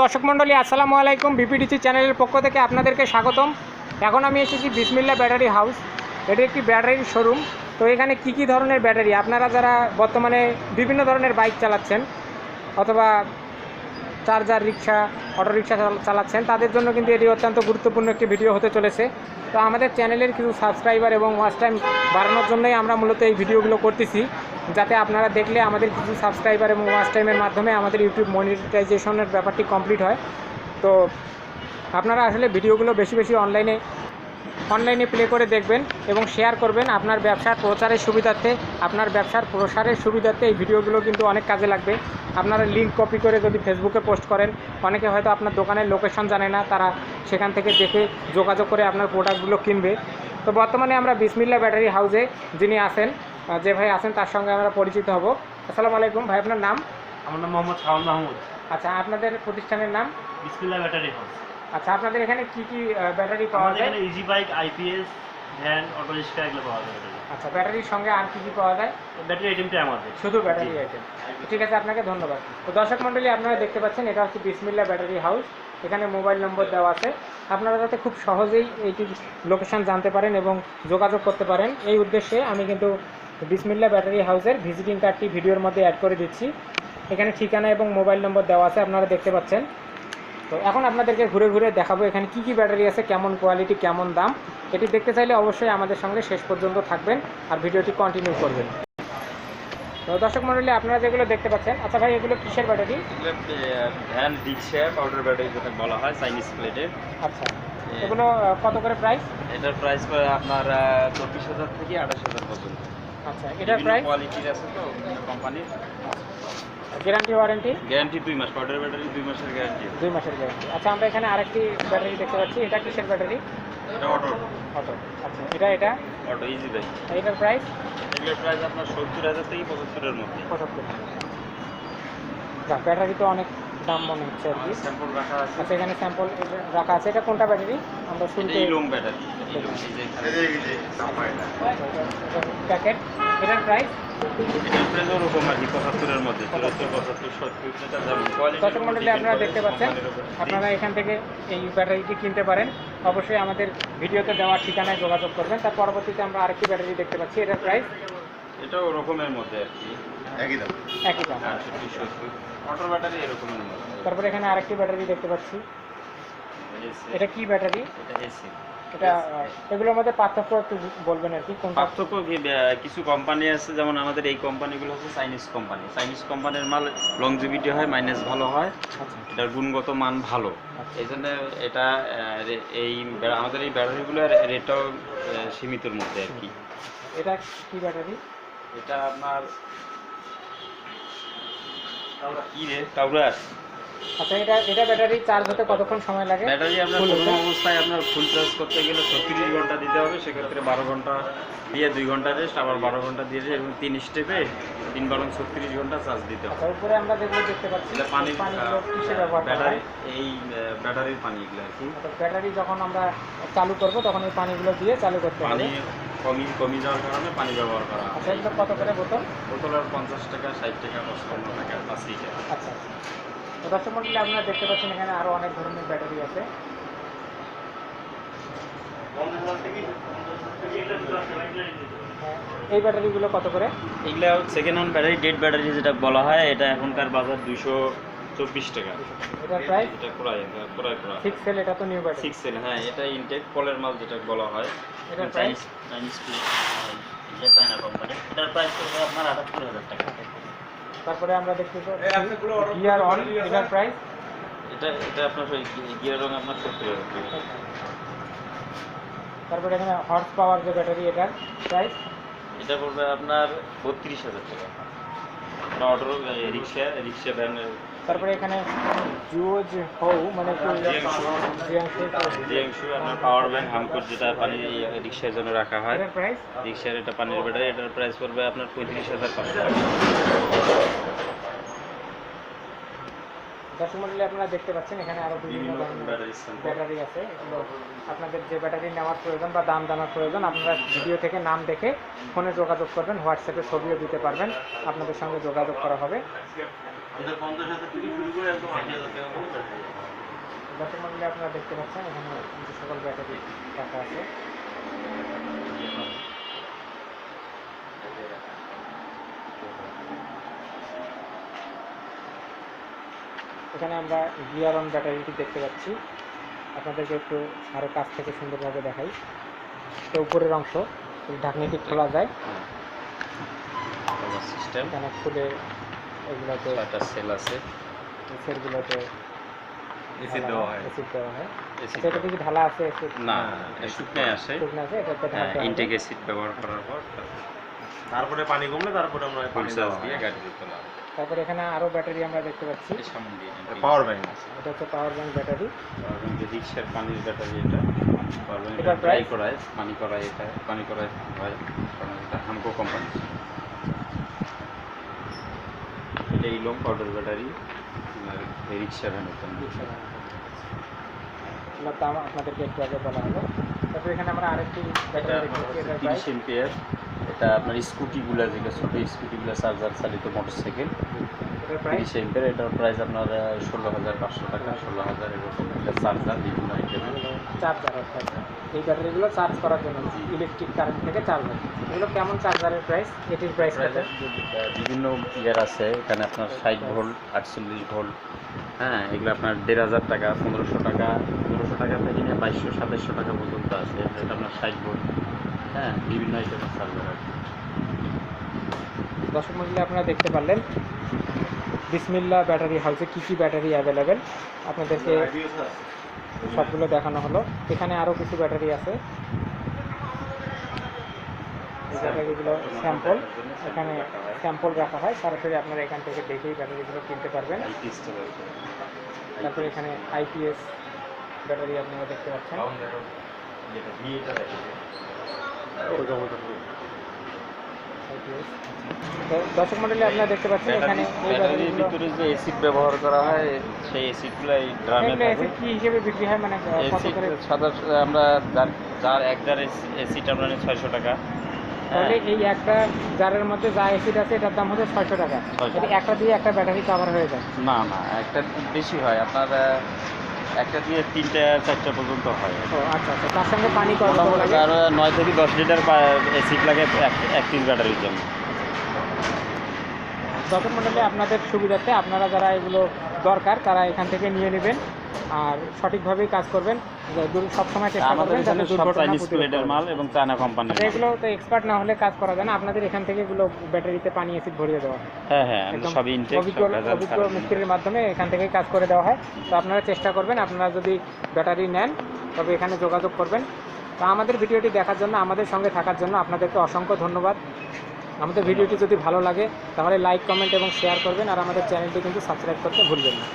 দর্শক মণ্ডলী, আসসালামু আলাইকুম। বিপিডিসি চ্যানেলের পক্ষ থেকে আপনাদেরকে স্বাগতম। এখন আমি এসেছি বিসমিল্লা ব্যাটারি হাউস। এটি একটি ব্যাটারির শোরুম। তো এখানে কি কি ধরনের ব্যাটারি? আপনারা যারা বর্তমানে বিভিন্ন ধরনের বাইক চালাচ্ছেন, অথবা চার্জার রিক্সা, অটো রিক্সা চালাচ্ছেন, তাদের জন্য কিন্তু এটি অত্যন্ত গুরুত্বপূর্ণ একটি ভিডিও হতে চলেছে। তো আমাদের চ্যানেলের কিছু সাবস্ক্রাইবার এবং ওয়াচ টাইম বাড়ানোর জন্যই আমরা মূলত এই ভিডিওগুলো করতেছি। যাতে আপনারা দেখলে আমাদের কিছু সাবস্ক্রাইবার এবং ওয়াচ টাইমের মাধ্যমে আমাদের ইউটিউব মনিটাইজেশনের ব্যাপারটি কমপ্লিট হয়। তো আপনারা আসলে ভিডিওগুলো বেশি বেশি অনলাইনে অনলাইনে প্লে করে দেখবেন এবং শেয়ার করবেন। আপনার ব্যবসার প্রচারের সুবিধার্থে আপনার ব্যবসার প্রসারের সুবিধার্থে এই ভিডিওগুলো কিন্তু অনেক কাজে লাগবে। আপনারা লিঙ্ক কপি করে যদি ফেসবুকে পোস্ট করেন অনেকে হয়তো আপনার দোকানের লোকেশন জানে না তারা সেখান থেকে দেখে যোগাযোগ করে আপনার প্রোডাক্টগুলো কিনবে। তো বর্তমানে আমরা বিসমিল্লা ব্যাটারি হাউসে যিনি আহ, যে ভাই আছেন তার সঙ্গে আমরা পরিচিত হব। আসসালামু আলাইকুম ভাই আপনার নাম? আমার নাম মোহাম্মদ শাহুল মাহমুদ। আচ্ছা আপনাদের প্রতিষ্ঠানের নাম? বিসমিল্লা ব্যাটারি হাউস। আচ্ছা আপনাদের এখানে কি কি ব্যাটারি পাওয়া যায়? এখানে easy bike IPS van auto rickshaw এগুলো পাওয়া যায় আচ্ছা ব্যাটারির সঙ্গে আর কি কি পাওয়া যায়? ব্যাটারি আইটেমটা আমাদের। শুধু ব্যাটারি আইটেম ঠিক আছে আপনাকে ধন্যবাদ। তো দর্শক মণ্ডলী আপনারা দেখতে পাচ্ছেন এটা হচ্ছে বিসমিল্লা ব্যাটারি হাউস। এখানে মোবাইল নম্বর দেওয়া আছে। আপনারা যাতে খুব সহজেই এইটির লোকেশন জানতে পারেন এবং যোগাযোগ করতে পারেন এই উদ্দেশ্যে আমি কিন্তু বিসমিল্লা ব্যাটারি হাউসের ভিজিটিং কার্ডটি ভিডিওর মধ্যে অ্যাড করে দিচ্ছি। এখানে ঠিকানা এবং মোবাইল নম্বর দেওয়া আছে আপনারা দেখতে পাচ্ছেন। তো এখন আপনাদেরকে ঘুরে ঘুরে দেখাবো এখানে কি কি ব্যাটারি আছে কেমন কোয়ালিটি কেমন দাম। এটি দেখতে চাইলে অবশ্যই আমাদের সঙ্গে শেষ পর্যন্ত থাকবেন আর ভিডিওটি কন্টিনিউ করবেন। তো দর্শক মণ্ডলী আপনারা যেগুলো দেখতে পাচ্ছেন আচ্ছা ভাই এগুলো কিসের battery? Van rickshaw powder battery যেটা বলা হয় চাইনিজ প্লেটের আচ্ছা এগুলো কত করে প্রাইস এটার প্রাইস আপনার চব্বিশ হাজার থেকে আঠাশ হাজার পর্যন্ত। আচ্ছা এটার প্রাইস কোয়ালিটির আছে তো কোম্পানির গ্যারান্টি ওয়ারেন্টি গ্যারান্টি দুই মাস পাউডার ব্যাটারি দুই মাসের গ্যারান্টি দুই মাসের গ্যারান্টি আচ্ছা আমরা এখানে আরেকটি ব্যাটারি দেখতে পাচ্ছি। এটা কিসের ব্যাটারি এটা অটো অটো আচ্ছা এটা এটা? অটো ইজি বাইক এটার প্রাইস প্রাইস আপনার সত্তর হাজার থেকে পঁচাত্তরের মধ্যে। পঁচাত্তর। ব্যাটারি তো অনেক দাম মনে হচ্ছে আর কি। স্যাম্পল রাখা আছে। আচ্ছা এখানে স্যাম্পল রাখা আছে। এটা কোনটা ব্যাটারি আমরা এটা শুনতে ব্যাটারি এই যে প্যাকেট এটার প্রাইস দর্শক মন্ডলী আপনারা দেখতে পাচ্ছেন। আপনারা এখান থেকে এই ব্যাটারিটি কিনতে পারেন। অবশ্যই আমাদের ভিডিওতে দেওয়া ঠিকানায় যোগাযোগ করবেন। তার পরবর্তীতে আমরা আরেকটি ব্যাটারি দেখতে পাচ্ছি। এটার প্রাইস এটা ওরকমের মধ্যে আর কি। একই দাম। একই দাম। অটোর ব্যাটারি এরকমের মধ্যে তারপরে এখানে আরেকটি ব্যাটারি দেখতে পাচ্ছি। এটা কি ব্যাটারি এটা এসি। এটা এগুলোর মধ্যে পার্থক্য একটু বলবেন আর কি কোনটা? পার্থক্য কিছু কোম্পানি আছে যেমন আমাদের এই কোম্পানিগুলো হচ্ছে চাইনিজ কোম্পানি চাইনিজ কোম্পানির মাল লংজিভিটি হয় মাইনাস ভালো হয়। আচ্ছা। এটার গুণগত মান ভালো। আচ্ছা। এই জন্য এটা এই আমাদের এই ব্যাটারিগুলোর রেটটাও সীমিতর মধ্যে আর কি। এটা কি ব্যাটারি এটা আপনার কি রে? টাউরার আচ্ছা এটা এটা ব্যাটারি চার্জ হতে কতক্ষণ সময় লাগে? ব্যাটারি আপনার Full অবস্থায় আপনার ফুল চার্জ করতে গেলে ছত্রিশ ঘণ্টা দিতে হবে সেক্ষেত্রে বারো ঘণ্টা দিয়ে দুই ঘণ্টা রেস্ট আবার বারো ঘণ্টা দিয়ে এরকম তিন স্টেপে তিন বারো ছত্রিশ ঘণ্টা চার্জ দিতে হবে। আচ্ছা উপরে আমরা যেগুলো দেখতে পাচ্ছি এটা পানি ব্যাটারি এই ব্যাটারির পানি এগুলো আর কি। ব্যাটারি যখন আমরা চালু করব তখন এই পানিগুলো দিয়ে চালু করতে পানি হবে কমি কমে যাওয়ার কারণে পানি ব্যবহার করা হয়। আচ্ছা কত করে বোতল? বোতলের পঞ্চাশ টাকা ষাট টাকা পঁচপান্ন টাকা পাঁচ লিটার। আচ্ছা তো দর্শক মন্ডলী আপনারা দেখতে পাচ্ছেন এখানে আরও অনেক ধরনের ব্যাটারি আছে। হ্যাঁ, এই ব্যাটারিগুলো কত করে? এগুলো second hand battery dead battery যেটা বলা হয় এটা এখনকার বাজার দুশো চব্বিশ টাকা। এটার প্রাইস? এটা ক্রয় ক্রয় করা। সিক্স সেল এটা তো নিউ ব্যাটারি সিক্স সেল হ্যাঁ এটা ইনটেক কলের মাল যেটা বলা হয়। এটা প্রাইস চাইনিজ যে চায়না কোম্পানি এটার প্রাইস পড়বে আপনার আটাত্তর হাজার টাকা। তারপরে আমরা দেখতে গিয়ার অন এটার প্রাইস এটা এটা আপনার ওই গিয়ার রং আপনার সত্তর হাজার টাকা। তারপরে এখানে হর্স পাওয়ার যে ব্যাটারি এটার প্রাইস এটা পড়বে আপনার বত্রিশ হাজার টাকা। আপনার অটো রিক্সা রিক্সা ভ্যান তারপরে এখানে জুজ হও মানে আপনার পাওয়ার ব্যাংক হামকোট যেটা পানি রিক্সার জন্য রাখা হয়। রিক্সার এটা পানির ব্যাটারি এটার প্রাইস পড়বে আপনার পঁয়ত্রিশ হাজার পাঁচশো টাকা। দর্শক মন্ডলী আপনারা দেখতে পাচ্ছেন এখানে আরও বিভিন্ন ব্যাটারি আছে। এগুলো আপনাদের যে ব্যাটারি নেওয়ার প্রয়োজন বা দাম জানার প্রয়োজন আপনারা ভিডিও থেকে নাম দেখে ফোনে যোগাযোগ করবেন হোয়াটসঅ্যাপে ছবিও দিতে পারবেন। আপনাদের সঙ্গে যোগাযোগ করা হবে। দর্শক মন্ডলী আপনারা দেখতে পাচ্ছেন এখানে যে সকল ব্যাটারি রাখা আছে। এখানে আমরা গিয়ার অন ব্যাটারিটি দেখতে পাচ্ছি। আপনাদেরকে একটু আরও কাছ থেকে সুন্দরভাবে দেখাই। তো উপরের অংশ ঢাকনিটি খোলা যায়। সিস্টেম এখানে খুলে এগুলোতে ছয়টা সেল আছে। সেলগুলোতে এসি দেওয়া হয়। দেওয়া হয়। সেটা থেকে ঢালা আছে এসিড না শুকনায় আসে। শুকনো আছে এটাতে হ্যাঁ। ইনটেক ব্যবহার করার পর। তারপরে পানি কমলে তারপরে আমরা পানি দিয়ে গাড়ি দিতে হবে। তারপরে এখানে আরও ব্যাটারি আমরা দেখতে পাচ্ছি। সামনে দিয়ে পাওয়ার ব্যাংক এটা হচ্ছে পাওয়ার ব্যাংক ব্যাটারি। যে রিক্সার পানির ব্যাটারি এটা। পাওয়ার ব্যাংক এটার ড্রাই? করায় পানি করায় এটা পানি করায় হয়। কারণ এটা হামকো কোম্পানি এটা ইলম পাউডার ব্যাটারি আর এই রিক্সা ভ্যান এগুলোর দাম আপনাদেরকে একটু আগে বলা হলো। তারপরে এখানে আমরা আরেকটি এটা ব্যাটারি দেখতে পাচ্ছি হচ্ছে এটার তিরিশ এম্পিয়ার এটা আপনার স্কুটিগুলো যেগুলো ছোটো স্কুটিগুলো চার্জার চালিত মোটরসাইকেল প্রাইস তিরিশ এম্পিয়ার এটার প্রাইস আপনার ষোলো হাজার পাঁচশো টাকা ষোলো হাজার এরকম একটা চার্জার বিভিন্ন আইটেমের চার্জার অর্থাৎ এই ব্যাটারিগুলো চার্জ করার জন্য ইলেকট্রিক কারেন্ট থেকে চার্জ হয়। এগুলো কেমন চার্জারের প্রাইস এটির প্রাইস বিভিন্ন ইয়ার আছে। এখানে আপনার ষাট ভোল্ট আটচল্লিশ ভোল্ট। হ্যাঁ এগুলো আপনার দেড় হাজার টাকা পনেরোশো টাকা পনেরোশো টাকা থেকে নিয়ে বাইশশো সাতাশশো টাকা পর্যন্ত আছে। এটা আপনার ষাট ভোল্ট। হ্যাঁ বিভিন্ন আইটেমের চার্জার আছে। দর্শক মন্ডলী আপনারা দেখতে পারলেন বিসমিল্লা ব্যাটারি হাউসে কী কী ব্যাটারি অ্যাভেলেবেল। আপনাদেরকে সবগুলো দেখানো হলো। এখানে আরও কিছু ব্যাটারি আছে। ব্যাটারিগুলো স্যাম্পল এখানে স্যাম্পল রাখা হয়। সরাসরি আপনারা এখান থেকে দেখেই ব্যাটারিগুলো কিনতে পারবেন। তারপরে এখানে আইপিএস ব্যাটারি আপনারা দেখতে পাচ্ছেন। দর্শক মন্ডলী আপনারা দেখতে পাচ্ছেন এখানে ব্যাটারির ভিতরে যে অ্যাসিড ব্যবহার করা হয় সেই অ্যাসিডগুলো এই ড্রামে থাকে। কি হিসেবে বিক্রি হয়? মানে কত করে? সাদা আমরা যার যার এক জার অ্যাসিড আমরা নিই ছয়শো টাকা। হ্যাঁ। তাহলে এই একটা জারের মধ্যে যা অ্যাসিড আছে এটার দাম হচ্ছে ছয়শো টাকা। 600 একটা দিয়ে একটা ব্যাটারি কভার হয়ে যায়। না না একটা বেশি হয়। আপনার একটা দিয়ে তিনটা চারটা পর্যন্ত হয়। আচ্ছা আচ্ছা। তার সঙ্গে পানি কত মোটামুটি লাগে আরও নয় থেকে দশ লিটার অ্যাসিড লাগে এক এক পিস ব্যাটারির জন্য। দর্শক মন্ডলী আপনাদের সুবিধাতে আপনারা যারা এগুলো দরকার তারা এখান থেকে নিয়ে নেবেন আর সঠিকভাবেই কাজ করবেন। দূর- সবসময় চেষ্টা আমাদের এখানে সব চাইনিজ প্লেটের মাল এবং চায়না কোম্পানির এগুলো তো এক্সপার্ট না হলে কাজ করা যায় না আপনাদের এখান থেকে এগুলো ব্যাটারিতে পানি অ্যাসিড ভরিয়ে দেওয়া হ্যাঁ। হ্যাঁ সবই ইনটেক অভিজ্ঞ অভিজ্ঞ মিস্ত্রির মাধ্যমে এখান থেকে কাজ করে দেওয়া হয়। তো আপনারা চেষ্টা করবেন আপনারা যদি ব্যাটারি নেন তবে এখানে যোগাযোগ করবেন। তো আমাদের ভিডিওটি দেখার জন্য আমাদের সঙ্গে থাকার জন্য আপনাদেরকে অসংখ্য ধন্যবাদ। আমাদের ভিডিওটি যদি ভালো লাগে তাহলে লাইক কমেন্ট এবং শেয়ার করবেন আর আমাদের চ্যানেলটি কিন্তু সাবস্ক্রাইব করতে ভুলবেন না।